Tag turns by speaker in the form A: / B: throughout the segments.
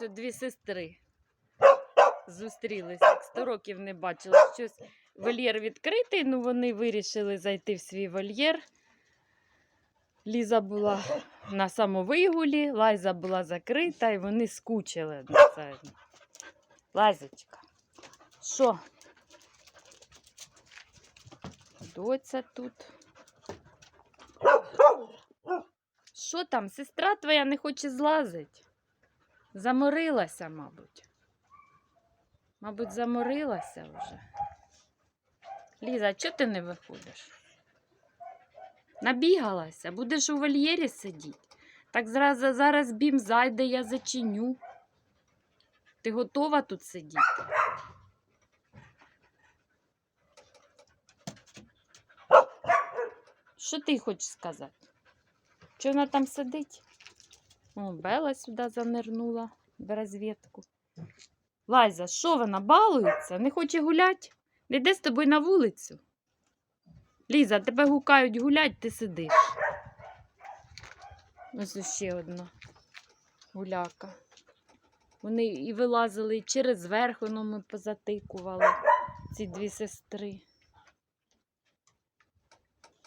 A: Ось дві сестри зустрілися, сто років не бачили. Щось вольєр відкритий, ну вони вирішили зайти в свій вольєр. Ліза була на самовигулі, лайза була закрита, і вони скучили. Лайзочка, що? Доця тут. Що там, сестра твоя не хоче злазить? Заморилася, мабуть. Мабуть, заморилася вже. Ліза, чого ти не виходиш? Набігалася, будеш у вольєрі сидіти. Так зразу зараз бім зайде, я зачиню. Ти готова тут сидіти? Що ти хочеш сказати? Що вона там сидить? О, Бела сюди занирнула в розвідку. Лайза, що вона балується? Не хоче гуляти? Не йде з тобою на вулицю. Ліза, тебе гукають гулять, ти сидиш. Ось ще одна гуляка. Вони і вилазили і через верх, воно ми позатикували, ці дві сестри.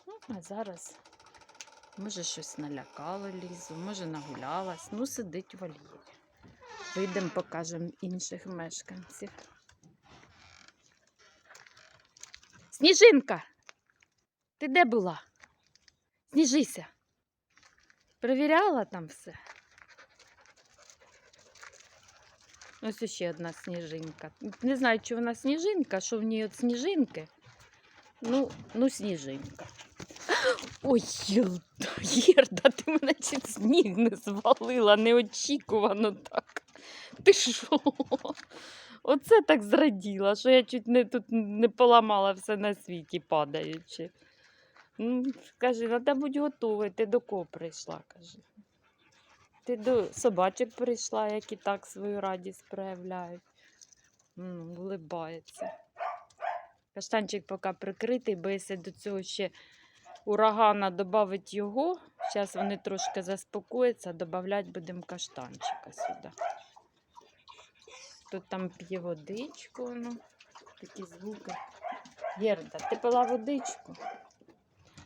A: Ну, а зараз, може, щось налякало лізу, може нагулялась. Ну, сидить в вольєрі. Вийдемо, покажемо інших мешканців. Сніжинка! Ти де була? Сніжися. Перевіряла там все. Ось ще одна сніжинка. Не знаю, чи вона сніжинка, що в ній от сніжинки. Ну, ну сніжинка. Ой, Єрда, ти мене чуть сніг не звалила, неочікувано так. Ти що? Оце так зраділа, що я чуть не тут не поламала все на світі падаючи. Ну, каже, треба бути готовий, ти до кого прийшла, каже. Ти до собачок прийшла, які так свою радість проявляють. Улибається. Каштанчик поки прикритий, бо якщо до цього ще урагана додавить його, зараз вони трошки заспокояться, додавати будемо каштанчика сюди. Тут там п'є водичку, ну, такі звуки. Єрда, ти пила водичку?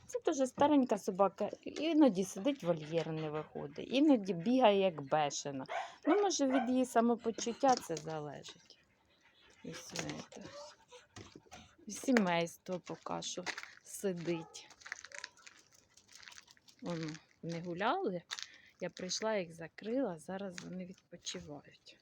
A: Це дуже старенька собака. Іноді сидить вольєр, не виходить, іноді бігає як бешена. Ну, може, від її самопочуття це залежить. І Сімейство поки що сидить. Воно, не гуляли. Я прийшла, їх закрила, зараз вони відпочивають.